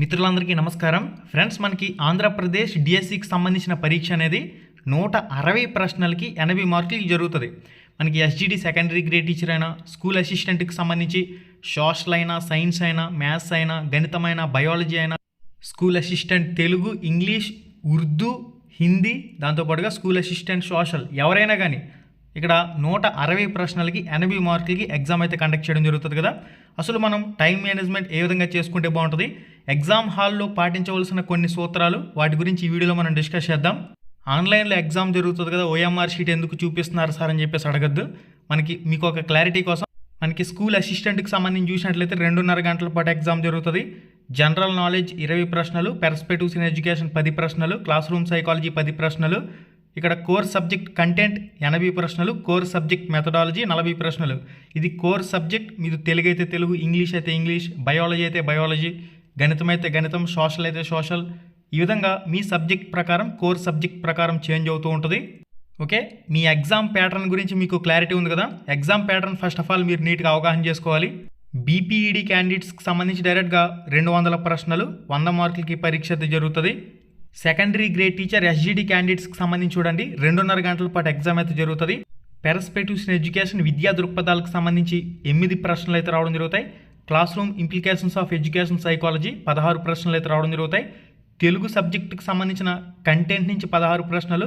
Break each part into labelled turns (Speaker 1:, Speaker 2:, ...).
Speaker 1: మిత్రులందరికీ నమస్కారం. ఫ్రెండ్స్ మనకి ఆంధ్రప్రదేశ్ డిఎస్సికి సంబంధించిన పరీక్ష అనేది నూట అరవై ప్రశ్నలకి ఎనభై మార్కులకి జరుగుతుంది. మనకి ఎస్జిడి సెకండరీ గ్రేడ్ టీచర్ అయినా స్కూల్ అసిస్టెంట్కి సంబంధించి సోషల్ అయినా సైన్స్ అయినా మ్యాథ్స్ అయినా గణితమైన బయాలజీ అయినా school assistant Telugu English Urdu Hindi దాంతోపాటుగా స్కూల్ అసిస్టెంట్ సోషల్ ఎవరైనా కానీ ఇక్కడ నూట అరవై ప్రశ్నలకి ఎనభై మార్కులకి ఎగ్జామ్ అయితే కండక్ట్ చేయడం జరుగుతుంది కదా. అసలు మనం టైం మేనేజ్మెంట్ ఏ విధంగా చేసుకుంటే బాగుంటుంది? ఎగ్జామ్ హాల్లో పాటించవలసిన కొన్ని సూత్రాలు వాటి గురించి ఈ వీడియోలో మనం డిస్కస్ చేద్దాం. ఆన్లైన్లో ఎగ్జామ్ జరుగుతుంది కదా ఓఎంఆర్ షీట్ ఎందుకు చూపిస్తున్నారు సార్ అని చెప్పేసి అడగద్దు. మనకి మీకు ఒక క్లారిటీ కోసం మనకి స్కూల్ అసిస్టెంట్కి సంబంధించి చూసినట్లయితే రెండున్నర గంటల పాటు ఎగ్జామ్ జరుగుతుంది. జనరల్ నాలెడ్జ్ ఇరవై ప్రశ్నలు పెర్స్పెక్టివ్స్ ఇన్ ఎడ్యుకేషన్ పది ప్రశ్నలు క్లాస్ రూమ్ సైకాలజీ పది ప్రశ్నలు ఇక్కడ కోర్ సబ్జెక్ట్ కంటెంట్ ఎనభై ప్రశ్నలు కోర్ సబ్జెక్ట్ మెథడాలజీ నలభై ప్రశ్నలు. ఇది కోర్ సబ్జెక్ట్ మీరు తెలుగు అయితే తెలుగు ఇంగ్లీష్ అయితే ఇంగ్లీష్ బయాలజీ అయితే బయాలజీ గణితం అయితే గణితం సోషల్ అయితే సోషల్ ఈ విధంగా మీ సబ్జెక్ట్ ప్రకారం కోర్ సబ్జెక్ట్ ప్రకారం చేంజ్ అవుతూ ఉంటుంది. ఓకే మీ ఎగ్జామ్ ప్యాటర్న్ గురించి మీకు క్లారిటీ ఉంది కదా? Exam pattern first of all మీరు నీట్గా అవగాహన చేసుకోవాలి. బీపీఈడి క్యాండిడేట్స్కి సంబంధించి డైరెక్ట్గా రెండు వందల ప్రశ్నలు వంద మార్కులకి పరీక్ష అయితే జరుగుతుంది. సెకండరీ గ్రేడ్ టీచర్ ఎస్జీడీ క్యాండిడేట్స్కి సంబంధించి చూడండి రెండున్నర గంటల పాటు ఎగ్జామ్ అయితే జరుగుతుంది. పెరస్పెక్టివ్స్ ఇన్ ఎడ్యుకేషన్ విద్యా దృక్పథాలకు సంబంధించి ఎనిమిది ప్రశ్నలు అయితే రావడం జరుగుతాయి. Classroom implications of education psychology పదహారు ప్రశ్నలు అయితే రావడం జరుగుతాయి. తెలుగు సబ్జెక్టుకి సంబంధించిన కంటెంట్ నుంచి పదహారు ప్రశ్నలు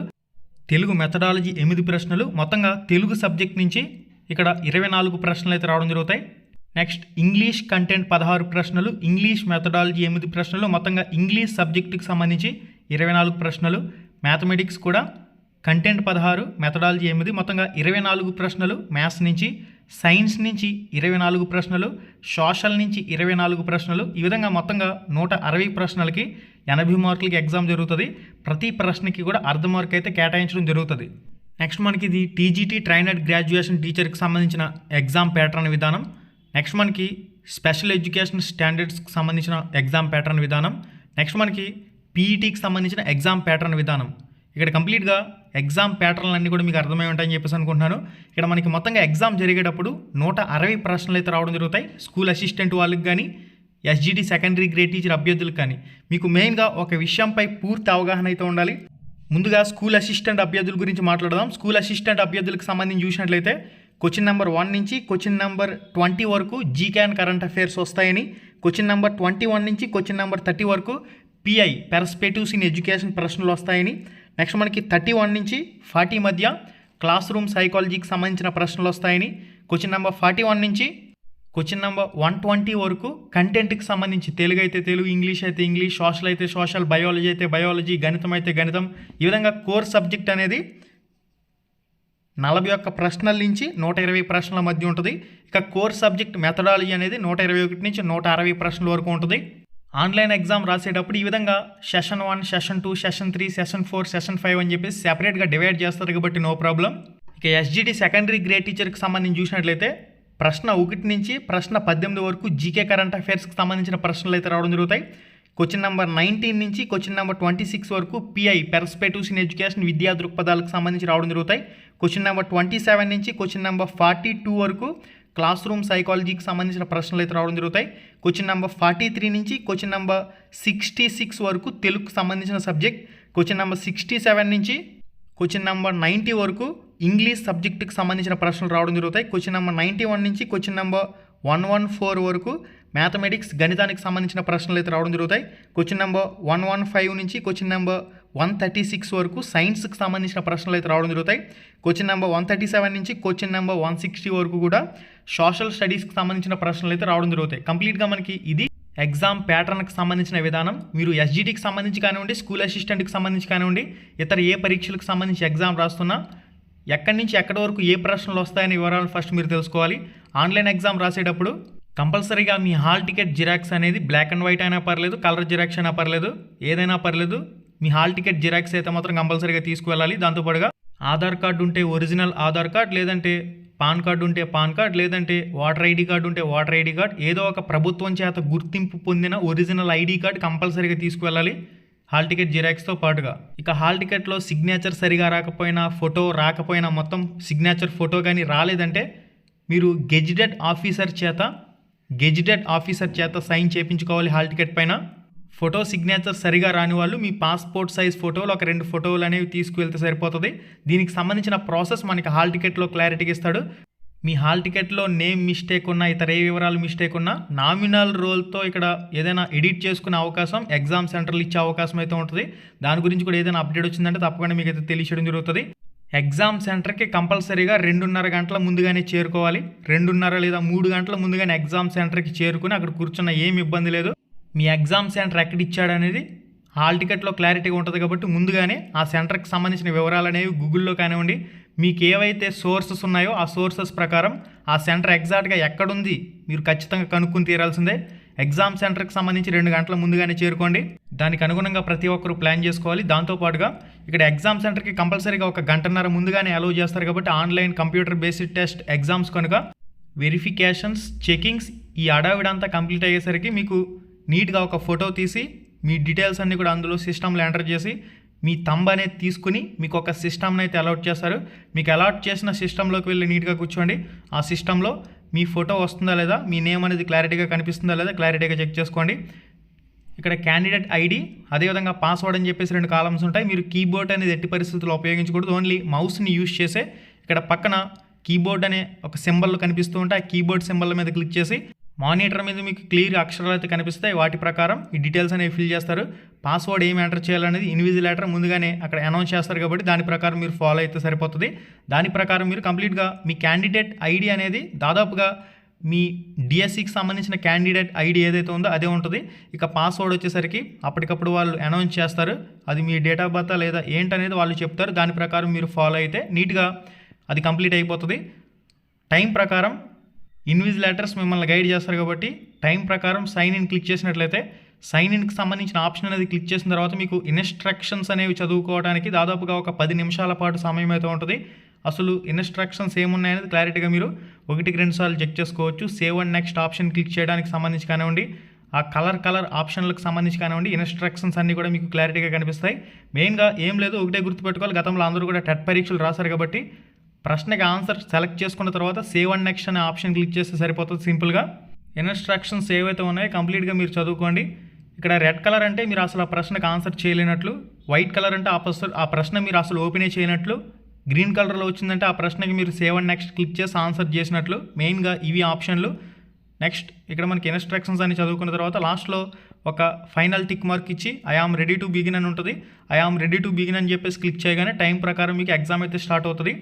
Speaker 1: తెలుగు మెథడాలజీ ఎనిమిది ప్రశ్నలు మొత్తంగా తెలుగు సబ్జెక్ట్ నుంచి ఇక్కడ ఇరవై నాలుగు ప్రశ్నలు అయితే రావడం జరుగుతాయి. నెక్స్ట్ ఇంగ్లీష్ కంటెంట్ పదహారు ప్రశ్నలు ఇంగ్లీష్ మెథడాలజీ ఎనిమిది ప్రశ్నలు మొత్తంగా ఇంగ్లీష్ సబ్జెక్టుకి సంబంధించి ఇరవై నాలుగు ప్రశ్నలు మ్యాథమెటిక్స్ కూడా కంటెంట్ పదహారు మెథడాలజీ ఎనిమిది మొత్తంగా ఇరవై నాలుగు ప్రశ్నలు మ్యాథ్స్ నుంచి సైన్స్ నుంచి ఇరవై నాలుగు ప్రశ్నలు సోషల్ నుంచి ఇరవై నాలుగు ప్రశ్నలు ఈ విధంగా మొత్తంగా నూట అరవై ప్రశ్నలకి ఎనభై మార్కులకి ఎగ్జామ్ జరుగుతుంది. ప్రతి ప్రశ్నకి కూడా అర్ధ మార్క్ అయితే కేటాయించడం జరుగుతుంది. నెక్స్ట్ మనకి ఇది టీజీటీ ట్రైనడ్ గ్రాడ్యుయేషన్ టీచర్కి సంబంధించిన ఎగ్జామ్ ప్యాటర్న్ విధానం. నెక్స్ట్ మనకి స్పెషల్ ఎడ్యుకేషన్ స్టాండర్డ్స్కి సంబంధించిన ఎగ్జామ్ ప్యాటర్న్ విధానం. నెక్స్ట్ మనకి పీఈటీకి సంబంధించిన ఎగ్జామ్ ప్యాటర్న్ విధానం. ఇక్కడ కంప్లీట్గా ఎగ్జామ్ ప్యాటర్న్లు అన్నీ కూడా మీకు అర్థమై ఉంటాయని చెప్పేసి అనుకుంటున్నాను. ఇక్కడ మనకి మొత్తంగా ఎగ్జామ్ జరిగేటప్పుడు నూట అరవై ప్రశ్నలు అయితే రావడం జరుగుతాయి. స్కూల్ అసిస్టెంట్ వాళ్ళకి కానీ ఎస్జిటి సెకండరీ గ్రేడ్ టీచర్ అభ్యర్థులకు కానీ. మీకు మెయిన్గా ఒక విషయంపై పూర్తి అవగాహన అయితే ఉండాలి. ముందుగా స్కూల్ అసిస్టెంట్ అభ్యర్థుల గురించి మాట్లాడదాం. స్కూల్ అసిస్టెంట్ అభ్యర్థులకు సంబంధించి చూసినట్లయితే క్వశ్చన్ నెంబర్ వన్ నుంచి క్వశ్చన్ నెంబర్ ట్వంటీ వరకు జీకే అండ్ కరెంట్ అఫైర్స్ వస్తాయని క్వశ్చన్ నెంబర్ ట్వంటీ వన్ నుంచి క్వశ్చన్ నెంబర్ థర్టీ వరకు పిఐ పెర్స్పెక్టివ్స్ ఇన్ ఎడ్యుకేషన్ ప్రశ్నలు వస్తాయని నెక్స్ట్ మనకి థర్టీ వన్ నుంచి ఫార్టీ మధ్య క్లాస్ రూమ్ సైకాలజీకి సంబంధించిన ప్రశ్నలు వస్తాయని క్వశ్చన్ నెంబర్ ఫార్టీ వన్ నుంచి క్వశ్చన్ నెంబర్ వన్ ట్వంటీ వరకు కంటెంట్కి సంబంధించి తెలుగు అయితే తెలుగు ఇంగ్లీష్ అయితే ఇంగ్లీష్ సోషల్ అయితే సోషల్ బయాలజీ అయితే బయాలజీ గణితం అయితే గణితం ఈ విధంగా కోర్ సబ్జెక్ట్ అనేది నలభై ఒక్క ప్రశ్నల నుంచి నూట ఇరవై ప్రశ్నల మధ్య ఉంటుంది. ఇక కోర్ సబ్జెక్ట్ మెథడాలజీ అనేది నూట ఇరవై ఒకటి నుంచి నూట అరవై ప్రశ్నల వరకు ఉంటుంది. ఆన్లైన్ ఎగ్జామ్ రాసేటప్పుడు ఈ విధంగా session one session two session three session four session five అని చెప్పేసి సెపరేట్గా డివైడ్ చేస్తారు కాబట్టి నో ప్రాబ్లం. ఇక ఎస్జిటి సెకండరీ గ్రేడ్ టీచర్కి సంబంధించి చూసినట్లయితే ప్రశ్న ఒకటి నుంచి ప్రశ్న పద్దెనిమిది వరకు జీకే కరెంట్ అఫైర్స్కి సంబంధించిన ప్రశ్నలు అయితే రావడం జరుగుతాయి. క్వశ్చన్ నెంబర్ నైన్టీన్ నుంచి క్వశ్చన్ నెంబర్ ట్వంటీ సిక్స్ వరకు పిఐ పెర్స్పెక్టివ్స్ ఇన్ ఎడ్యుకేషన్ విద్యా దృక్పథాలకు సంబంధించి రావడం జరుగుతాయి. క్వశ్చన్ నెంబర్ ట్వంటీ సెవెన్ నుంచి క్వశ్చన్ నెంబర్ ఫార్టీ టూ వరకు క్లాస్ రూమ్ సైకాలజీకి సంబంధించిన ప్రశ్నలు అయితే రావడం జరుగుతాయి. క్వశ్చన్ నెంబర్ ఫార్టీ త్రీ నుంచి క్వశ్చన్ నెంబర్ సిక్స్టీ సిక్స్ వరకు తెలుగుకు సంబంధించిన subject question number sixty seven నుంచి క్వశ్చన్ నెంబర్ నైంటీ వరకు ఇంగ్లీష్ సబ్జెక్టుకి సంబంధించిన ప్రశ్నలు రావడం జరుగుతాయి. క్వశ్చన్ నెంబర్ నైంటీ వన్ నుంచి question number one one four వరకు మ్యాథమెటిక్స్ గణితానికి సంబంధించిన ప్రశ్నలు అయితే రావడం జరుగుతాయి. Question number one one five నుంచి question number one thirty six వరకు సైన్స్కి సంబంధించిన ప్రశ్నలు అయితే రావడం జరుగుతాయి. Question number one thirty seven నుంచి క్వశ్చన్ నెంబర్ వన్ సిక్స్టీ వరకు కూడా సోషల్ స్టడీస్కి సంబంధించిన ప్రశ్నలు అయితే రావడం జరుగుతాయి. కంప్లీట్గా మనకి ఇది ఎగ్జామ్ ప్యాటర్న్కి సంబంధించిన విధానం. మీరు ఎస్జిటికి సంబంధించి కానివ్వండి స్కూల్ అసిస్టెంట్కి సంబంధించి కానివ్వండి ఇతర ఏ పరీక్షలకు సంబంధించి ఎగ్జామ్ రాస్తున్నా ఎక్కడి నుంచి ఎక్కడి వరకు ఏ ప్రశ్నలు వస్తాయనే వివరాలు ఫస్ట్ మీరు తెలుసుకోవాలి. ఆన్లైన్ ఎగ్జామ్ రాసేటప్పుడు కంపల్సరీగా మీ హాల్ టికెట్ జిరాక్స్ అనేది బ్లాక్ అండ్ వైట్ అయినా పర్లేదు కలర్ జిరాక్స్ అయినా పర్లేదు ఏదైనా పర్లేదు మీ హాల్ టికెట్ జిరాక్స్ అయితే మాత్రం కంపల్సరీగా తీసుకువెళ్ళాలి. దాంతోపాటుగా ఆధార్ కార్డు ఉంటే ఒరిజినల్ ఆధార్ కార్డ్ లేదంటే పాన్ కార్డు ఉంటే పాన్ కార్డ్ లేదంటే వాటర్ ఐడి కార్డు ఉంటే వాటర్ ఐడి కార్డ్ ఏదో ఒక ప్రభుత్వం చేత గుర్తింపు పొందిన ఒరిజినల్ ఐడి కార్డ్ కంపల్సరీగా తీసుకువెళ్ళాలి. హాల్ టికెట్ జిరాక్స్తో పాటుగా. ఇక హాల్ టికెట్లో సిగ్నేచర్ సరిగా రాకపోయినా ఫోటో రాకపోయినా మొత్తం సిగ్నేచర్ ఫోటో కానీ రాలేదంటే మీరు గెజిటెడ్ ఆఫీసర్ చేత గెజిటెడ్ ఆఫీసర్ చేత సైన్ చేయించుకోవాలి హాల్ టికెట్ పైన. ఫోటో సిగ్నేచర్ సరిగా రాని వాళ్ళు మీ పాస్పోర్ట్ సైజ్ ఫోటోలు ఒక రెండు ఫోటోలు అనేవి తీసుకువెళ్తే సరిపోతుంది. దీనికి సంబంధించిన ప్రాసెస్ మనకి హాల్ టికెట్లో క్లారిటీకి ఇస్తాడు. మీ హాల్ టికెట్లో నేమ్ మిస్టేక్ ఉన్నా ఇతర ఏ వివరాలు మిస్టేక్ ఉన్నా నామినల్ రోల్తో ఇక్కడ ఏదైనా ఎడిట్ చేసుకునే అవకాశం ఎగ్జామ్ సెంటర్లు ఇచ్చే అవకాశం అయితే ఉంటుంది. దాని గురించి కూడా ఏదైనా అప్డేట్ వచ్చిందంటే తప్పకుండా మీకు అయితే తెలియచేయడం జరుగుతుంది. ఎగ్జామ్ సెంటర్కి కంపల్సరీగా రెండున్నర గంటల ముందుగానే చేరుకోవాలి. రెండున్నర లేదా మూడు గంటల ముందుగానే ఎగ్జామ్ సెంటర్కి చేరుకుని అక్కడ కూర్చున్న ఏమి ఇబ్బంది లేదు. మీ ఎగ్జామ్ సెంటర్ ఎక్కడ ఇచ్చాడు అనేది హాల్ టికెట్లో క్లారిటీగా ఉంటుంది కాబట్టి ముందుగానే ఆ సెంటర్కి సంబంధించిన వివరాలు అనేవి గూగుల్లో కానివ్వండి. మీకు ఏవైతే సోర్సెస్ ఉన్నాయో ఆ సోర్సెస్ ప్రకారం ఆ సెంటర్ ఎగ్జాక్ట్గా ఎక్కడుంది మీరు ఖచ్చితంగా కనుక్కుని తీరాల్సిందే. ఎగ్జామ్ సెంటర్కి సంబంధించి రెండు గంటల ముందుగానే చేరుకోండి. దానికి అనుగుణంగా ప్రతి ఒక్కరు ప్లాన్ చేసుకోవాలి. దాంతోపాటుగా ఇక్కడ ఎగ్జామ్ సెంటర్కి కంపల్సరీగా ఒక గంటన్నర ముందుగానే అలౌ చేస్తారు కాబట్టి online computer based test exams కనుక వెరిఫికేషన్స్ చెకింగ్స్ ఈ అడావిడంతా కంప్లీట్ అయ్యేసరికి మీకు నీట్గా ఒక ఫోటో తీసి మీ డీటెయిల్స్ అన్నీ కూడా అందులో సిస్టంలో ఎంటర్ చేసి మీ తంబ్ అనేది తీసుకుని మీకు ఒక సిస్టమ్ని అయితే అలాట్ చేస్తారు. మీకు అలాట్ చేసిన సిస్టంలోకి వెళ్ళి నీట్గా కూర్చోండి. ఆ సిస్టంలో మీ ఫోటో వస్తుందా లేదా మీ నేమ్ అనేది క్లారిటీగా కనిపిస్తుందా లేదా క్లారిటీగా చెక్ చేసుకోండి. ఇక్కడ క్యాండిడేట్ ఐడి అదేవిధంగా పాస్వర్డ్ అని చెప్పేసి రెండు కాలమ్స్ ఉంటాయి. మీరు కీబోర్డ్ అనేది ఎట్టి పరిస్థితుల్లో ఉపయోగించకూడదు. ఓన్లీ మౌస్ని యూజ్ చేసే ఇక్కడ పక్కన కీబోర్డ్ అనే ఒక సింబల్ కనిపిస్తూ ఉంటే ఆ కీబోర్డ్ సింబల్ మీద క్లిక్ చేసి మానిటర్ మీద మీకు క్లియర్ అక్షరాలు అయితే కనిపిస్తాయి. వాటి ప్రకారం ఈ డీటెయిల్స్ అనేవి ఫిల్ చేస్తారు. పాస్వర్డ్ ఏం ఎంటర్ చేయాలనేది ఇన్విజిలేటర్ ముందుగానే అక్కడ అనౌన్స్ చేస్తారు కాబట్టి దాని ప్రకారం మీరు ఫాలో అయితే సరిపోతుంది. దాని ప్రకారం మీరు కంప్లీట్గా మీ క్యాండిడేట్ ఐడి అనేది దాదాపుగా మీ డిఎస్సికి సంబంధించిన క్యాండిడేట్ ఐడి ఏదైతే ఉందో అదే ఉంటుంది. ఇక పాస్వర్డ్ వచ్చేసరికి అప్పటికప్పుడు వాళ్ళు అనౌన్స్ చేస్తారు. అది మీ డేట్ ఆఫ్ బర్త్ లేదా ఏంటనేది వాళ్ళు చెప్తారు. దాని ప్రకారం మీరు ఫాలో అయితే నీట్గా అది కంప్లీట్ అయిపోతుంది. టైం ప్రకారం ఇన్విజిలేటర్స్ మిమ్మల్ని గైడ్ చేస్తారు కాబట్టి టైం ప్రకారం సైన్ ఇన్ క్లిక్ చేసినట్లయితే సైన్ ఇన్కి సంబంధించిన ఆప్షన్ అనేది క్లిక్ చేసిన తర్వాత మీకు ఇన్స్ట్రక్షన్స్ అనేవి చదువుకోవడానికి దాదాపుగా ఒక పది నిమిషాల పాటు సమయం అయితే ఉంటుంది. అసలు ఇన్స్ట్రక్షన్స్ ఏమున్నాయనేది క్లారిటీగా మీరు ఒకటికి రెండు సార్లు చెక్ చేసుకోవచ్చు. Save and next option click చేయడానికి సంబంధించి కానివ్వండి ఆ కలర్ కలర్ ఆప్షన్లకు సంబంధించి కానివ్వండి ఇన్స్ట్రక్షన్స్ అన్నీ కూడా మీకు క్లారిటీగా కనిపిస్తాయి. మెయిన్గా ఏం లేదు ఒకటే గుర్తుపెట్టుకోవాలి. గతంలో అందరూ కూడా టెట్ పరీక్షలు రాశారు కాబట్టి ప్రశ్నకి ఆన్సర్ సెలెక్ట్ చేసుకున్న తర్వాత సేవ్ అండ్ నెక్స్ట్ అనే ఆప్షన్ క్లిక్ చేస్తే సరిపోతుంది సింపుల్గా. ఇన్స్ట్రక్షన్స్ ఏవైతే ఉన్నాయో కంప్లీట్గా మీరు చదువుకోండి. ఇక్కడ రెడ్ కలర్ అంటే మీరు అసలు ఆ ప్రశ్నకు ఆన్సర్ చేయలేనట్లు వైట్ కలర్ అంటే ఆ ప్రశ్న ఆ ప్రశ్న మీరు అసలు ఓపెనే చేయనట్లు గ్రీన్ కలర్లో వచ్చిందంటే ఆ ప్రశ్నకి మీరు సేవ్ అండ్ నెక్స్ట్ క్లిక్ చేసి ఆన్సర్ చేసినట్లు మెయిన్గా ఇవి ఆప్షన్లు. నెక్స్ట్ ఇక్కడ మనకి ఇన్స్ట్రక్షన్స్ అని చదువుకున్న తర్వాత లాస్ట్లో ఒక ఫైనల్ టిక్ మార్క్ ఇచ్చి ఐ రెడీ టు బిగిన్ అని ఉంటుంది. ఐ రెడీ టు బిగిన్ అని చెప్పేసి క్లిక్ చేయగానే టైం ప్రకారం మీకు ఎగ్జామ్ అయితే స్టార్ట్ అవుతుంది.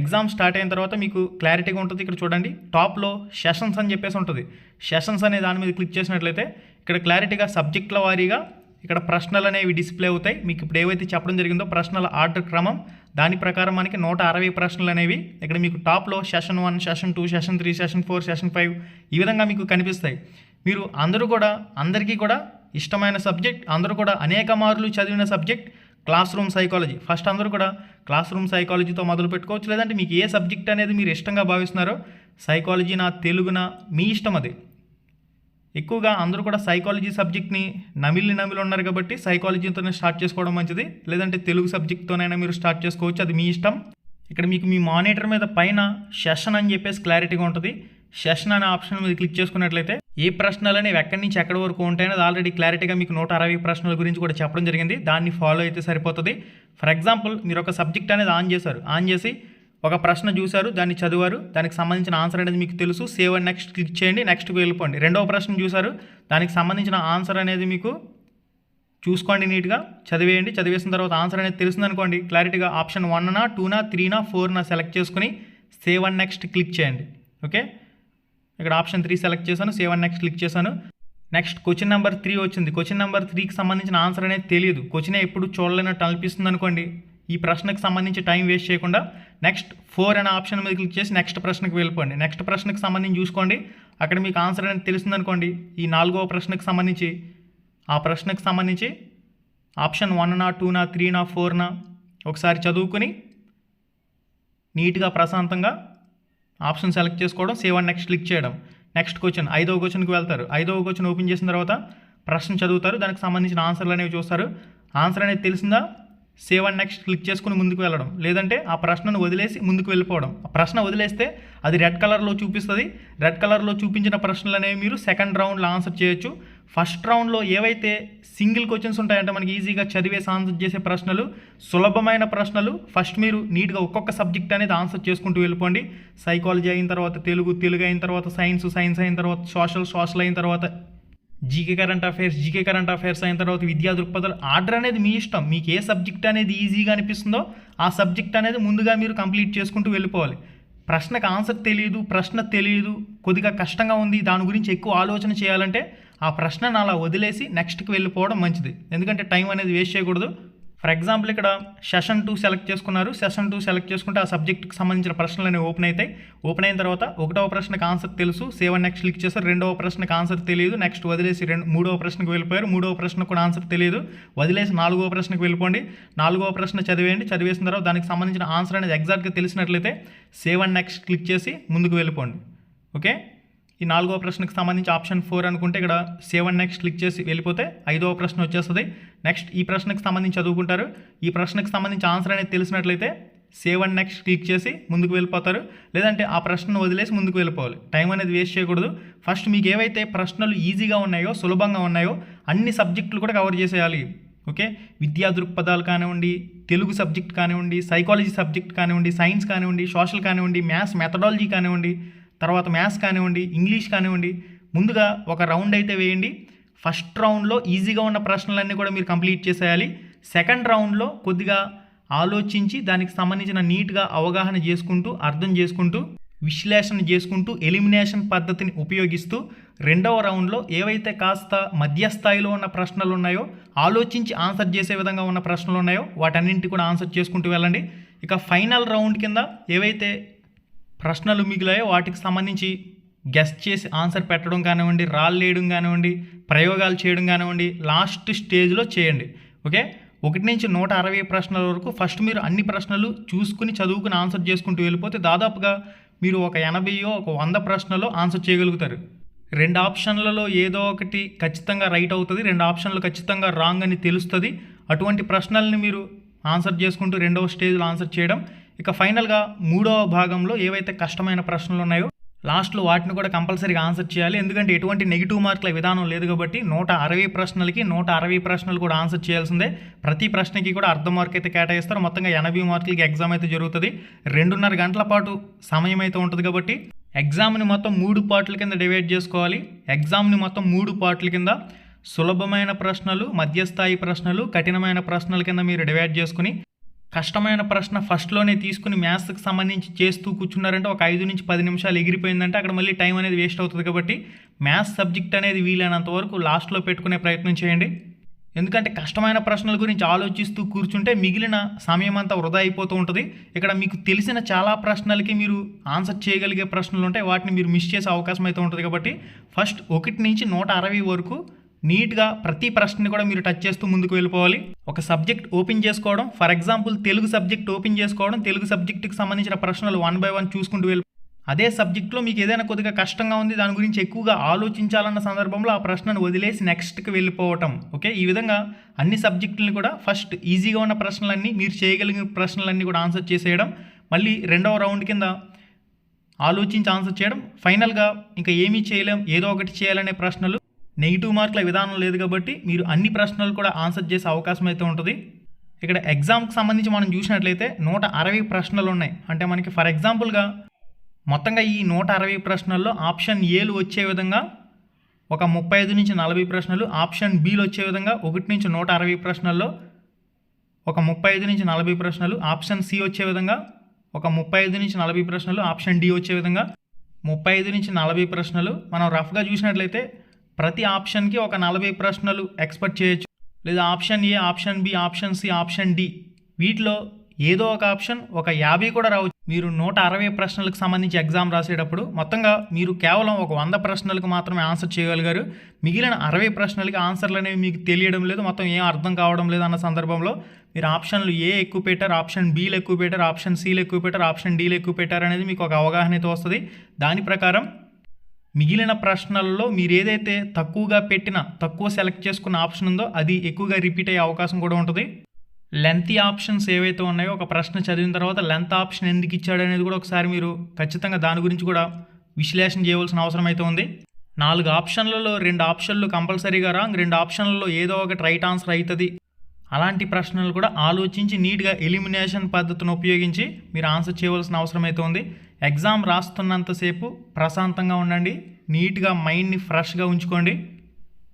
Speaker 1: ఎగ్జామ్ స్టార్ట్ అయిన తర్వాత మీకు క్లారిటీగా ఉంటుంది ఇక్కడ చూడండి. టాప్లో సెషన్స్ అని చెప్పేసి ఉంటుంది. సెషన్స్ అనే దాని మీద క్లిక్ చేసినట్లయితే ఇక్కడ క్లారిటీగా సబ్జెక్టుల వారీగా ఇక్కడ ప్రశ్నలు అనేవి డిస్ప్లే అవుతాయి. మీకు ఇప్పుడు ఏవైతే చెప్పడం జరిగిందో ప్రశ్నల ఆర్డర్ క్రమం దాని ప్రకారం మనకి నూట అరవై ప్రశ్నలు అనేవి ఇక్కడ మీకు టాప్లో session one session two session three session four session five ఈ విధంగా మీకు కనిపిస్తాయి. మీరు అందరూ కూడా అందరికీ కూడా ఇష్టమైన సబ్జెక్ట్ అందరూ కూడా అనేక మార్లు చదివిన subject classroom psychology. First అందరూ కూడా క్లాస్ రూమ్ సైకాలజీతో మొదలు పెట్టుకోవచ్చు. లేదంటే మీకు ఏ సబ్జెక్ట్ అనేది మీరు ఇష్టంగా భావిస్తున్నారో సైకాలజీ నా మీ ఇష్టం అది. ఎక్కువగా అందరూ కూడా సైకాలజీ సబ్జెక్ట్ని నమిలి నమిలి ఉన్నారు కాబట్టి సైకాలజీతోనే స్టార్ట్ చేసుకోవడం మంచిది. లేదంటే తెలుగు సబ్జెక్ట్తోనైనా మీరు స్టార్ట్ చేసుకోవచ్చు. అది మీ ఇష్టం. ఇక్కడ మీకు మీ మానిటర్ మీద పైన సెషన్ అని చెప్పేసి క్లారిటీగా ఉంటుంది. సెషన్ అనే ఆప్షన్ మీద క్లిక్ చేసుకున్నట్లయితే ఏ ప్రశ్నలు అనేవి ఎక్కడి నుంచి ఎక్కడి వరకు ఉంటాయనేది ఆల్రెడీ క్లారిటీగా మీకు నూట అరవై ప్రశ్నల గురించి కూడా చెప్పడం జరిగింది. దాన్ని ఫాలో అయితే సరిపోతుంది. ఫర్ ఎగ్జాంపుల్ మీరు ఒక సబ్జెక్ట్ అనేది ఆన్ చేశారు. ఆన్ చేసి ఒక ప్రశ్న చూశారు దాన్ని చదివారు దానికి సంబంధించిన ఆన్సర్ అనేది మీకు తెలుసు. సేవ్ అండ్ నెక్స్ట్ క్లిక్ చేయండి నెక్స్ట్కి వెళ్ళిపోండి. రెండవ ప్రశ్న చూశారు దానికి సంబంధించిన ఆన్సర్ అనేది మీకు చూసుకోండి నీట్గా చదివేయండి. చదివేసిన తర్వాత ఆన్సర్ అనేది తెలిసింది అనుకోండి క్లారిటీగా ఆప్షన్ వన్నా టూనా త్రీనా ఫోర్నా సెలెక్ట్ చేసుకుని సేవ్ అండ్ నెక్స్ట్ క్లిక్ చేయండి. ఓకే ఇక్కడ ఆప్షన్ త్రీ సెలెక్ట్ చేశాను సేవ్ అండ్ నెక్స్ట్ క్లిక్ చేశాను. నెక్స్ట్ క్వశ్చన్ నెంబర్ త్రీ వచ్చింది. క్వశ్చన్ నెంబర్ త్రీకి సంబంధించిన ఆన్సర్ అనేది తెలియదు. క్వశ్చనే ఎప్పుడు చూడలేనట్టు అనిపిస్తుంది అనుకోండి. ఈ ప్రశ్నకు సంబంధించి టైం వేస్ట్ చేయకుండా నెక్స్ట్ ఫోర్ అనే ఆప్షన్ మీద క్లిక్ చేసి నెక్స్ట్ ప్రశ్నకు వెళ్ళిపోండి. నెక్స్ట్ ప్రశ్నకు సంబంధించి చూసుకోండి. అక్కడ మీకు ఆన్సర్ అనేది తెలిసింది అనుకోండి. ఈ నాలుగవ ప్రశ్నకు సంబంధించి ఆ ప్రశ్నకు సంబంధించి ఆప్షన్ వన్నా టూనా త్రీనా ఫోర్నా ఒకసారి చదువుకుని నీట్గా ప్రశాంతంగా ఆప్షన్ సెలెక్ట్ చేసుకోవడం సేవ్ అండ్ నెక్స్ట్ క్లిక్ చేయడం. నెక్స్ట్ క్వశ్చన్ ఐదవ క్వశ్చన్కి వెళ్తారు. ఐదవ క్వశ్చన్ ఓపెన్ చేసిన తర్వాత ప్రశ్న చదువుతారు. దానికి సంబంధించిన ఆన్సర్లు అనేవి చూస్తారు. ఆన్సర్ అనేది తెలిసిందా? సేవ్ అండ్ నెక్స్ట్ క్లిక్ చేసుకుని ముందుకు వెళ్ళడం. లేదంటే ఆ ప్రశ్నను వదిలేసి ముందుకు వెళ్ళిపోవడం. ఆ ప్రశ్న వదిలేస్తే అది రెడ్ కలర్లో చూపిస్తుంది. రెడ్ కలర్లో చూపించిన ప్రశ్నలు అనేవి మీరు సెకండ్ రౌండ్లో ఆన్సర్ చేయొచ్చు. ఫస్ట్ రౌండ్లో ఏవైతే సింగిల్ క్వశ్చన్స్ ఉంటాయంటే మనకి ఈజీగా చదివేసి ఆన్సర్ చేసే ప్రశ్నలు సులభమైన ప్రశ్నలు ఫస్ట్ మీరు నీట్గా ఒక్కొక్క సబ్జెక్ట్ అనేది ఆన్సర్ చేసుకుంటూ వెళ్ళిపోండి. సైకాలజీ అయిన తర్వాత తెలుగు తెలుగు అయిన తర్వాత సైన్స్ సైన్స్ అయిన తర్వాత సోషల్ సోషల్ అయిన తర్వాత GK current affairs GK current affairs అయిన తర్వాత విద్యా దృక్పథాలు. ఆర్డర్ అనేది మీ ఇష్టం. మీకు ఏ సబ్జెక్ట్ అనేది ఈజీగా అనిపిస్తుందో ఆ సబ్జెక్ట్ అనేది ముందుగా మీరు కంప్లీట్ చేసుకుంటూ వెళ్ళిపోవాలి. ప్రశ్నకు ఆన్సర్ తెలియదు ప్రశ్న తెలియదు కొద్దిగా కష్టంగా ఉంది దాని గురించి ఎక్కువ ఆలోచన చేయాలంటే ఆ ప్రశ్నను అలా వదిలేసి నెక్స్ట్కి వెళ్ళిపోవడం మంచిది. ఎందుకంటే టైం అనేది వేస్ట్ చేయకూడదు. ఫర్ ఎగ్జాంపుల్ ఇక్కడ సెషన్ టూ సెలెక్ట్ చేసుకున్నారు. సెషన్ టూ సెలెక్ట్ చేసుకుంటే ఆ సబ్జెక్ట్కి సంబంధించిన ప్రశ్నలు అనేవి ఓపెన్ అవుతాయి. ఓపెన్ అయిన తర్వాత ఒకటవ ప్రశ్నకు ఆన్సర్ తెలుసు. సేవన్ నెక్స్ట్ క్లిక్ చేస్తారు రెండవ ప్రశ్నకు ఆన్సర్ తెలియదు. నెక్స్ట్ వదిలేసి రెండు మూడవ ప్రశ్నకు వెళ్ళిపోయారు. మూడవ ప్రశ్నకు కూడా ఆన్సర్ తెలియదు. వదిలేసి నాలుగవ ప్రశ్నకు వెళ్ళిపోండి. నాలుగవ ప్రశ్న చదివేయండి. చదివేసిన తర్వాత దానికి సంబంధించిన ఆన్సర్ అనేది ఎగ్జాక్ట్గా తెలిసినట్లయితే సేవన్ నెక్స్ట్ క్లిక్ చేసి ముందుకు వెళ్ళిపోండి. ఓకే? ఈ నాలుగో ప్రశ్నకు సంబంధించి ఆప్షన్ ఫోర్ అనుకుంటే ఇక్కడ సెవెన్ నెక్స్ట్ క్లిక్ చేసి వెళ్ళిపోతే ఐదవ ప్రశ్న వచ్చేస్తుంది. నెక్స్ట్ ఈ ప్రశ్నకు సంబంధించి చదువుకుంటారు. ఈ ప్రశ్నకు సంబంధించి ఆన్సర్ అనేది తెలిసినట్లయితే సేవన్ నెక్స్ట్ క్లిక్ చేసి ముందుకు వెళ్ళిపోతారు. లేదంటే ఆ ప్రశ్నను వదిలేసి ముందుకు వెళ్ళిపోవాలి. టైం అనేది వేస్ట్ చేయకూడదు. ఫస్ట్ మీకు ఏవైతే ప్రశ్నలు ఈజీగా ఉన్నాయో సులభంగా ఉన్నాయో అన్ని సబ్జెక్టులు కూడా కవర్ చేసేయాలి. ఓకే? విద్యా దృక్పథాలు కానివ్వండి తెలుగు సబ్జెక్ట్ కానివ్వండి సైకాలజీ సబ్జెక్ట్ కానివ్వండి సైన్స్ కానివ్వండి సోషల్ కానివ్వండి మ్యాథ్స్ మెథడాలజీ కానివ్వండి తర్వాత మ్యాథ్స్ కానివ్వండి ఇంగ్లీష్ కానివ్వండి ముందుగా ఒక రౌండ్ అయితే వేయండి. ఫస్ట్ రౌండ్లో ఈజీగా ఉన్న ప్రశ్నలన్నీ కూడా మీరు కంప్లీట్ చేసేయాలి. సెకండ్ రౌండ్లో కొద్దిగా ఆలోచించి దానికి సంబంధించిన నీట్గా అవగాహన చేసుకుంటూ అర్థం చేసుకుంటూ విశ్లేషణ చేసుకుంటూ ఎలిమినేషన్ పద్ధతిని ఉపయోగిస్తూ రెండవ రౌండ్లో ఏవైతే కాస్త మధ్యస్థాయిలో ఉన్న ప్రశ్నలు ఉన్నాయో ఆలోచించి ఆన్సర్ చేసే విధంగా ఉన్న ప్రశ్నలు ఉన్నాయో వాటన్నింటి కూడా ఆన్సర్ చేసుకుంటూ వెళ్ళండి. ఇక ఫైనల్ రౌండ్ కింద ఏవైతే ప్రశ్నలు మిగిలాయో వాటికి సంబంధించి గెస్ట్ చేసి ఆన్సర్ పెట్టడం కానివ్వండి రాళ్ళు వేయడం కానివ్వండి ప్రయోగాలు చేయడం కానివ్వండి లాస్ట్ స్టేజ్లో చేయండి. ఓకే ఒకటి నుంచి నూట అరవై ప్రశ్నల వరకు ఫస్ట్ మీరు అన్ని ప్రశ్నలు చూసుకుని చదువుకుని ఆన్సర్ చేసుకుంటూ వెళ్ళిపోతే దాదాపుగా మీరు ఒక ఎనభైయో ఒక వంద ప్రశ్నలో ఆన్సర్ చేయగలుగుతారు. రెండు ఆప్షన్లలో ఏదో ఒకటి ఖచ్చితంగా రైట్ అవుతుంది రెండు ఆప్షన్లు ఖచ్చితంగా రాంగ్ అని తెలుస్తుంది. అటువంటి ప్రశ్నల్ని మీరు ఆన్సర్ చేసుకుంటూ రెండవ స్టేజ్లో ఆన్సర్ చేయడం ఇక ఫైనల్గా మూడవ భాగంలో ఏవైతే కష్టమైన ప్రశ్నలు ఉన్నాయో లాస్ట్లో వాటిని కూడా కంపల్సరీగా ఆన్సర్ చేయాలి. ఎందుకంటే ఎటువంటి నెగిటివ్ మార్కుల విధానం లేదు కాబట్టి నూట అరవై ప్రశ్నలకి నూట అరవై ప్రశ్నలు కూడా ఆన్సర్ చేయాల్సిందే. ప్రతి ప్రశ్నకి కూడా అర్ధ మార్క్ అయితే కేటాయిస్తారు. మొత్తంగా ఎనభై మార్కులకి ఎగ్జామ్ అయితే జరుగుతుంది. రెండున్నర గంటల పాటు సమయం అయితే ఉంటుంది కాబట్టి ఎగ్జామ్ని మొత్తం మూడు పార్ట్ల కింద డివైడ్ చేసుకోవాలి. ఎగ్జామ్ని మొత్తం మూడు పార్ట్ల కింద సులభమైన ప్రశ్నలు మధ్యస్థాయి ప్రశ్నలు కఠినమైన ప్రశ్నల కింద మీరు డివైడ్ చేసుకుని కష్టమైన ప్రశ్న ఫస్ట్లోనే తీసుకుని మ్యాథ్స్కి సంబంధించి చేస్తూ కూర్చున్నారంటే ఒక ఐదు నుంచి పది నిమిషాలు ఎగిరిపోయిందంటే అక్కడ మళ్ళీ టైం అనేది వేస్ట్ అవుతుంది కాబట్టి మ్యాథ్స్ సబ్జెక్ట్ అనేది వీలైనంత వరకు లాస్ట్లో పెట్టుకునే ప్రయత్నం చేయండి. ఎందుకంటే కష్టమైన ప్రశ్నల గురించి ఆలోచిస్తూ కూర్చుంటే మిగిలిన సమయం అంతా వృధా అయిపోతూ ఉంటుంది. ఇక్కడ మీకు తెలిసిన చాలా ప్రశ్నలకి మీరు ఆన్సర్ చేయగలిగే ప్రశ్నలు ఉంటాయి వాటిని మీరు మిస్ చేసే అవకాశం అయితే ఉంటుంది కాబట్టి ఫస్ట్ ఒకటి నుంచి నూట అరవై వరకు నీట్గా ప్రతి ప్రశ్నని కూడా మీరు టచ్ చేస్తూ ముందుకు వెళ్ళిపోవాలి. ఒక సబ్జెక్ట్ ఓపెన్ చేసుకోవడం for example Telugu subject open చేసుకోవడం తెలుగు సబ్జెక్టుకి సంబంధించిన ప్రశ్నలు వన్ బై వన్ చూసుకుంటూ వెళ్ళి అదే సబ్జెక్ట్లో మీకు ఏదైనా కొద్దిగా కష్టంగా ఉంది దాని గురించి ఎక్కువగా ఆలోచించాలన్న సందర్భంలో ఆ ప్రశ్నను వదిలేసి నెక్స్ట్కి వెళ్ళిపోవటం. ఓకే? ఈ విధంగా అన్ని సబ్జెక్టులను కూడా ఫస్ట్ ఈజీగా ఉన్న ప్రశ్నలన్నీ మీరు చేయగలిగిన ప్రశ్నలన్నీ కూడా ఆన్సర్ చేసేయడం. మళ్ళీ రెండవ రౌండ్ కింద ఆలోచించి ఆన్సర్ చేయడం. ఫైనల్గా ఇంకా ఏమీ చేయలేం ఏదో ఒకటి చేయాలనే ప్రశ్నలు నెగిటివ్ మార్కుల విధానం లేదు కాబట్టి మీరు అన్ని ప్రశ్నలు కూడా ఆన్సర్ చేసే అవకాశం అయితే ఉంటుంది. ఇక్కడ ఎగ్జామ్కి సంబంధించి మనం చూసినట్లయితే నూట అరవై ప్రశ్నలు ఉన్నాయి. అంటే మనకి ఫర్ ఎగ్జాంపుల్గా మొత్తంగా ఈ నూట అరవై ప్రశ్నల్లో ఆప్షన్ ఏలు వచ్చే విధంగా ఒక ముప్పై ఐదు నుంచి నలభై ప్రశ్నలు ఆప్షన్ బీలు వచ్చే విధంగా ఒకటి నుంచి నూట అరవై ప్రశ్నల్లో ఒక ముప్పై ఐదు నుంచి నలభై ప్రశ్నలు ఆప్షన్ సి వచ్చే విధంగా ఒక ముప్పై ఐదు నుంచి నలభై ప్రశ్నలు ఆప్షన్ డి వచ్చే విధంగా ముప్పై ఐదు నుంచి నలభై ప్రశ్నలు. మనం రఫ్గా చూసినట్లయితే ప్రతి ఆప్షన్కి ఒక నలభై ప్రశ్నలు ఎక్స్పెక్ట్ చేయొచ్చు. లేదా option A option B option C option D. వీటిలో ఏదో ఒక ఆప్షన్ ఒక యాభై కూడా రావచ్చు. మీరు నూట అరవై ప్రశ్నలకు సంబంధించి ఎగ్జామ్ రాసేటప్పుడు మొత్తంగా మీరు కేవలం ఒక వంద ప్రశ్నలకు మాత్రమే ఆన్సర్ చేయగలిగారు. మిగిలిన అరవై ప్రశ్నలకి ఆన్సర్లు అనేవి మీకు తెలియడం లేదు. మొత్తం ఏం అర్థం కావడం లేదు అన్న సందర్భంలో మీరు ఆప్షన్లు ఏ ఎక్కువ పెట్టారు ఆప్షన్ బీలు ఎక్కువ పెట్టారు ఆప్షన్ సీలు ఎక్కువ పెట్టారు ఆప్షన్ డీలు ఎక్కువ పెట్టారు అనేది మీకు ఒక అవగాహన అయితే వస్తుంది. దాని ప్రకారం మిగిలిన ప్రశ్నల్లో మీరు ఏదైతే తక్కువగా పెట్టిన తక్కువ సెలెక్ట్ చేసుకున్న ఆప్షన్ ఉందో అది ఎక్కువగా రిపీట్ అయ్యే అవకాశం కూడా ఉంటుంది. లెంత్ ఆప్షన్స్ ఏవైతే ఉన్నాయో ఒక ప్రశ్న చదివిన తర్వాత లెంత్ ఆప్షన్ ఎందుకు ఇచ్చాడు అనేది కూడా ఒకసారి మీరు ఖచ్చితంగా దాని గురించి కూడా విశ్లేషణ చేయవలసిన అవసరం అయితే ఉంది. నాలుగు ఆప్షన్లలో రెండు ఆప్షన్లు కంపల్సరీగా రాంగ్ రెండు ఆప్షన్లలో ఏదో ఒకటి రైట్ ఆన్సర్ అవుతుంది. అలాంటి ప్రశ్నలు కూడా ఆలోచించి నీట్గా ఎలిమినేషన్ పద్ధతిని ఉపయోగించి మీరు ఆన్సర్ చేయవలసిన అవసరం అయితే ఉంది. ఎగ్జామ్ రాస్తున్నంతసేపు ప్రశాంతంగా ఉండండి నీట్గా మైండ్ని ఫ్రెష్గా ఉంచుకోండి.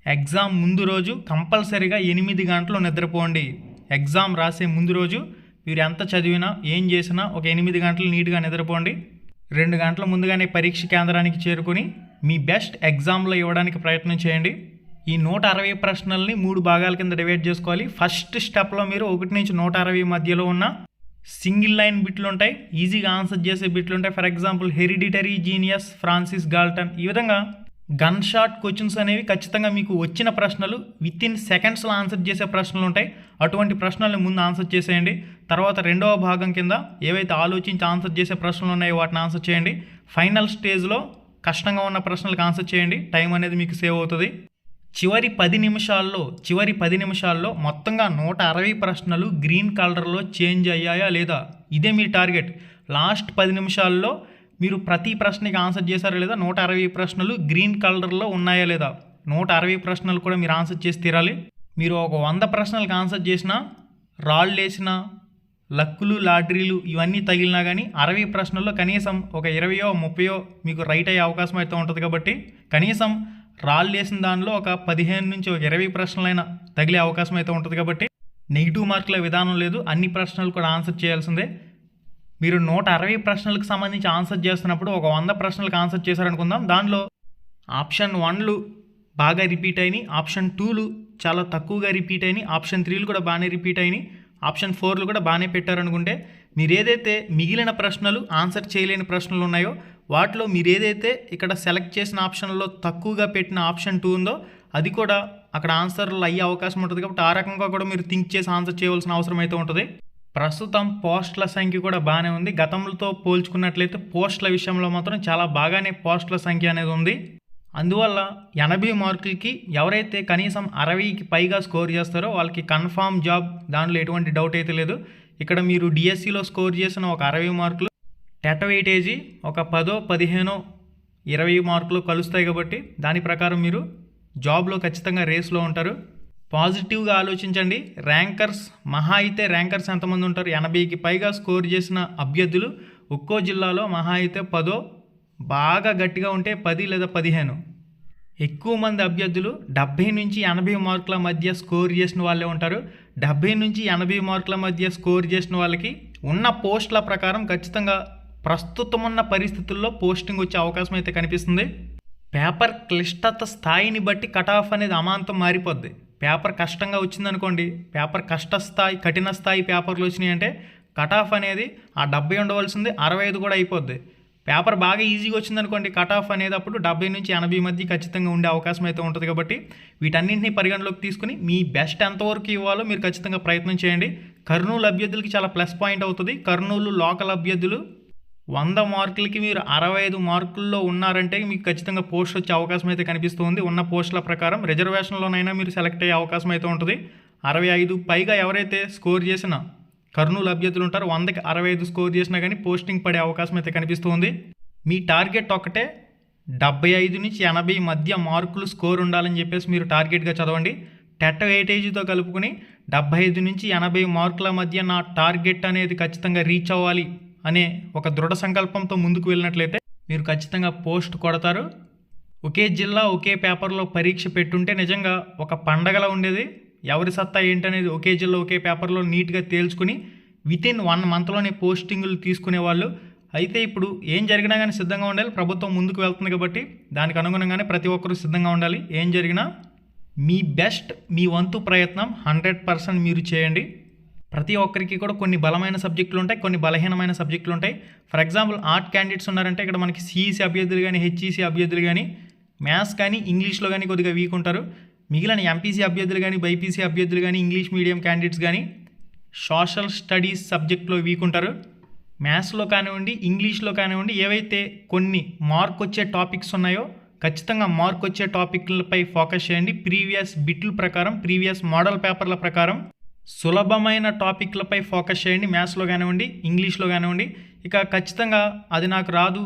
Speaker 1: ఎగ్జామ్ ముందు రోజు కంపల్సరీగా ఎనిమిది గంటలు నిద్రపోండి. ఎగ్జామ్ రాసే ముందు రోజు మీరు ఎంత చదివినా ఏం చేసినా ఒక ఎనిమిది గంటలు నీట్గా నిద్రపోండి. రెండు గంటల ముందుగానే పరీక్ష కేంద్రానికి చేరుకొని మీ బెస్ట్ ఎగ్జామ్లో ఇవ్వడానికి ప్రయత్నం చేయండి. ఈ నూట అరవై ప్రశ్నల్ని మూడు భాగాల కింద డివైడ్ చేసుకోవాలి. ఫస్ట్ స్టెప్లో మీరు ఒకటి నుంచి నూట అరవై మధ్యలో ఉన్న సింగిల్ లైన్ బిట్లు ఉంటాయి ఈజీగా ఆన్సర్ చేసే బిట్లు ఉంటాయి. For example hereditary genius Francis Galton ఈ విధంగా గన్ షాట్ క్వశ్చన్స్ అనేవి ఖచ్చితంగా మీకు వచ్చిన ప్రశ్నలు విత్ ఇన్ సెకండ్స్లో ఆన్సర్ చేసే ప్రశ్నలు ఉంటాయి. అటువంటి ప్రశ్నల్ని ముందు ఆన్సర్ చేసేయండి. తర్వాత రెండవ భాగం కింద ఏవైతే ఆలోచించి ఆన్సర్ చేసే ప్రశ్నలు ఉన్నాయో వాటిని ఆన్సర్ చేయండి. ఫైనల్ స్టేజ్లో కష్టంగా ఉన్న ప్రశ్నలకు ఆన్సర్ చేయండి. టైం అనేది మీకు సేవ్ అవుతుంది. చివరి పది నిమిషాల్లో చివరి పది నిమిషాల్లో మొత్తంగా నూట అరవై ప్రశ్నలు గ్రీన్ కలర్లో చేంజ్ అయ్యాయా లేదా? ఇదే మీ టార్గెట్. లాస్ట్ పది నిమిషాల్లో మీరు ప్రతి ప్రశ్నకి ఆన్సర్ చేశారా లేదా? నూట అరవై ప్రశ్నలు గ్రీన్ కలర్లో ఉన్నాయా లేదా? నూట అరవై ప్రశ్నలు కూడా మీరు ఆన్సర్ చేసి తీరాలి. మీరు ఒక వంద ప్రశ్నలకు ఆన్సర్ చేసినా రాళ్ళు వేసినా లక్కులు లాటరీలు ఇవన్నీ తగిలినా కానీ అరవై ప్రశ్నల్లో కనీసం ఒక ఇరవయో ముప్పయో మీకు రైట్ అయ్యే అవకాశం అయితే ఉంటుంది కాబట్టి కనీసం రాళ్ళు వేసిన దానిలో ఒక పదిహేను నుంచి ఒక ఇరవై ప్రశ్నలైనా తగిలే అవకాశం అయితే ఉంటుంది కాబట్టి నెగిటివ్ మార్కుల విధానం లేదు. అన్ని ప్రశ్నలు కూడా ఆన్సర్ చేయాల్సిందే. మీరు నూట అరవై ప్రశ్నలకు సంబంధించి ఆన్సర్ చేస్తున్నప్పుడు ఒక వంద ప్రశ్నలకు ఆన్సర్ చేశారనుకుందాం. దానిలో ఆప్షన్ వన్లు బాగా రిపీట్ అయినాయి. ఆప్షన్ టూలు చాలా తక్కువగా రిపీట్ అయినాయి. ఆప్షన్ త్రీలు కూడా బాగానే రిపీట్ అయినాయి. ఆప్షన్ ఫోర్లు కూడా బాగానే పెట్టారనుకుంటే మీరు ఏదైతే మిగిలిన ప్రశ్నలు ఆన్సర్ చేయలేని ప్రశ్నలు ఉన్నాయో వాటిలో మీరు ఏదైతే ఇక్కడ సెలెక్ట్ చేసిన ఆప్షన్లో తక్కువగా పెట్టిన ఆప్షన్ టూ ఉందో అది కూడా అక్కడ ఆన్సర్లు అయ్యే అవకాశం ఉంటుంది కాబట్టి ఆ రకంగా కూడా మీరు థింక్ చేసి ఆన్సర్ చేయవలసిన అవసరం అయితే ఉంటుంది. ప్రస్తుతం పోస్టుల సంఖ్య కూడా బాగానే ఉంది. గతంతో పోల్చుకున్నట్లయితే పోస్టుల విషయంలో మాత్రం చాలా బాగానే పోస్టుల సంఖ్య అనేది ఉంది. అందువల్ల ఎనభై మార్కులకి ఎవరైతే కనీసం అరవైకి పైగా స్కోర్ చేస్తారో వాళ్ళకి కన్ఫామ్ జాబ్ దాంట్లో ఎటువంటి డౌట్ అయితే లేదు. ఇక్కడ మీరు డిఎస్సిలో స్కోర్ చేసిన ఒక అరవై మార్కులు టెట వెయిటేజీ ఒక పదో పదిహేనో ఇరవై మార్కులు కలుస్తాయి కాబట్టి దాని ప్రకారం మీరు జాబ్లో ఖచ్చితంగా రేస్లో ఉంటారు. పాజిటివ్గా ఆలోచించండి. ర్యాంకర్స్ మహా అయితే ర్యాంకర్స్ ఎంతమంది ఉంటారు? ఎనభైకి పైగా స్కోర్ చేసిన అభ్యర్థులు ఒక్కో జిల్లాలో మహా అయితే పదో బాగా గట్టిగా ఉంటే పది లేదా పదిహేను. ఎక్కువ మంది అభ్యర్థులు డెబ్భై నుంచి ఎనభై మార్కుల మధ్య స్కోర్ చేసిన వాళ్ళే ఉంటారు. డెబ్భై నుంచి ఎనభై మార్కుల మధ్య స్కోర్ చేసిన వాళ్ళకి ఉన్న పోస్టుల ప్రకారం ఖచ్చితంగా ప్రస్తుతం ఉన్న పరిస్థితుల్లో పోస్టింగ్ వచ్చే అవకాశం అయితే కనిపిస్తుంది. పేపర్ క్లిష్టత స్థాయిని బట్టి కట్ ఆఫ్ అనేది అమాంతం మారిపోద్ది. పేపర్ కష్టంగా వచ్చిందనుకోండి పేపర్ కష్ట స్థాయి కఠిన స్థాయి పేపర్లు వచ్చినాయి అంటే కట్ ఆఫ్ అనేది ఆ డెబ్బై ఉండవలసింది అరవై ఐదు కూడా అయిపోద్ది. పేపర్ బాగా ఈజీగా వచ్చిందనుకోండి కట్ ఆఫ్ అనేది అప్పుడు డెబ్బై నుంచి ఎనభై మధ్య ఖచ్చితంగా ఉండే అవకాశం అయితే ఉంటుంది కాబట్టి వీటన్నింటినీ పరిగణలోకి తీసుకుని మీ బెస్ట్ ఎంతవరకు ఇవ్వాలో మీరు ఖచ్చితంగా ప్రయత్నం చేయండి. కర్నూలు అభ్యర్థులకి చాలా ప్లస్ పాయింట్ అవుతుంది. కర్నూలు లోకల్ అభ్యర్థులు వంద మార్కులకి మీరు అరవై ఐదు మార్కుల్లో ఉన్నారంటే మీకు ఖచ్చితంగా పోస్ట్ వచ్చే అవకాశం అయితే కనిపిస్తుంది. ఉన్న పోస్టుల ప్రకారం రిజర్వేషన్లోనైనా మీరు సెలెక్ట్ అయ్యే అవకాశం అయితే ఉంటుంది. అరవై ఐదు పైగా ఎవరైతే స్కోర్ చేసిన కర్నూలు అభ్యర్థులు ఉంటారో వందకి అరవై ఐదు స్కోర్ చేసినా కానీ పోస్టింగ్ పడే అవకాశం అయితే కనిపిస్తుంది. మీ టార్గెట్ ఒక్కటే డెబ్బై ఐదు నుంచి ఎనభై మధ్య మార్కులు స్కోర్ ఉండాలని చెప్పేసి మీరు టార్గెట్గా చదవండి. టెట్ వెయిటేజీతో కలుపుకుని డెబ్బై ఐదు నుంచి ఎనభై మార్కుల మధ్య నా టార్గెట్ అనేది ఖచ్చితంగా రీచ్ అవ్వాలి. అనే ఒక దృఢ సంకల్పంతో ముందుకు వెళ్ళినట్లయితే మీరు ఖచ్చితంగా పోస్ట్ కొడతారు. ఒకే జిల్లా ఒకే పేపర్లో పరీక్ష పెట్టుంటే నిజంగా ఒక పండగలా ఉండేది. ఎవరి సత్తా ఏంటనేది ఒకే జిల్లా ఒకే పేపర్లో నీట్గా తేల్చుకుని విత్ ఇన్ వన్ మంత్లోనే పోస్టింగులు తీసుకునే వాళ్ళు అయితే ఇప్పుడు ఏం జరిగినా కానీ సిద్ధంగా ఉండాలి. ప్రభుత్వం ముందుకు వెళ్తుంది కాబట్టి దానికి అనుగుణంగానే ప్రతి ఒక్కరూ సిద్ధంగా ఉండాలి. ఏం జరిగినా మీ బెస్ట్ మీ వంతు ప్రయత్నం హండ్రెడ్ పర్సెంట్ మీరు చేయండి. ప్రతి ఒక్కరికి కూడా కొన్ని బలమైన సబ్జెక్టులు ఉంటాయి కొన్ని బలహీనమైన సబ్జెక్టులు ఉంటాయి. ఫర్ ఎగ్జాంపుల్ ఆర్ట్ క్యాండిడేట్స్ ఉన్నారంటే ఇక్కడ మనకి సిఈసీ అభ్యర్థులు కానీ హెచ్ఈసీ అభ్యర్థులు కానీ మ్యాథ్స్ కానీ ఇంగ్లీష్లో కానీ కొద్దిగా వీక్ ఉంటారు. మిగిలిన ఎంపీసీ అభ్యర్థులు కానీ బైపీసీ అభ్యర్థులు కానీ ఇంగ్లీష్ మీడియం క్యాండిడేట్స్ కానీ సోషల్ స్టడీస్ సబ్జెక్ట్లో వీక్ ఉంటారు. మ్యాథ్స్లో కానివ్వండి ఇంగ్లీష్లో కానివ్వండి ఏవైతే కొన్ని మార్క్ వచ్చే టాపిక్స్ ఉన్నాయో ఖచ్చితంగా మార్క్ వచ్చే టాపిక్లపై ఫోకస్ చేయండి. ప్రీవియస్ బిట్ల ప్రకారం ప్రీవియస్ మోడల్ పేపర్ల ప్రకారం. సులభమైన టాపిక్లపై ఫోకస్ చేయండి మ్యాథ్స్లో కానివ్వండి ఇంగ్లీష్లో కానివ్వండి. ఇక ఖచ్చితంగా అది నాకు రాదు.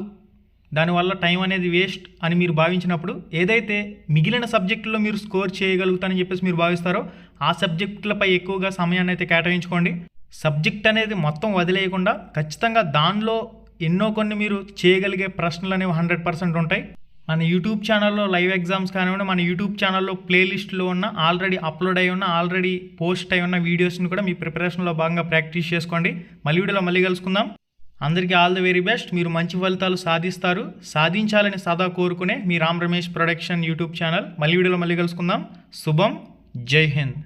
Speaker 1: దానివల్ల టైం అనేది వేస్ట్ అని మీరు భావించినప్పుడు ఏదైతే మిగిలిన సబ్జెక్టుల్లో మీరు స్కోర్ చేయగలుగుతారని చెప్పేసి మీరు భావిస్తారో ఆ సబ్జెక్టులపై ఎక్కువగా సమయాన్ని అయితే కేటాయించుకోండి. సబ్జెక్ట్ అనేది మొత్తం వదిలేయకుండా ఖచ్చితంగా దానిలో ఎన్నో కొన్ని మీరు చేయగలిగే ప్రశ్నలు అనేవి హండ్రెడ్ పర్సెంట్ ఉంటాయి. మన యూట్యూబ్ ఛానల్లో లైవ్ ఎగ్జామ్స్ కానివ్వండి మన యూట్యూబ్ ఛానల్లో ప్లేలిస్ట్లో ఉన్న ఆల్రెడీ అప్లోడ్ అయి ఉన్న ఆల్రెడీ పోస్ట్ అయి ఉన్న వీడియోస్ని కూడా మీ ప్రిపరేషన్లో భాగంగా ప్రాక్టీస్ చేసుకోండి. మళ్ళీ వీడియోలో మళ్ళీ కలుసుకుందాం. అందరికీ ఆల్ ది వెరీ బెస్ట్ మీరు మంచి ఫలితాలు సాధిస్తారు. సాధించాలని సదా కోరుకునే మీ Ram Ramesh production YouTube channel మళ్ళీ వీడియోలో మళ్ళీ కలుసుకుందాం. శుభం. జై హింద్.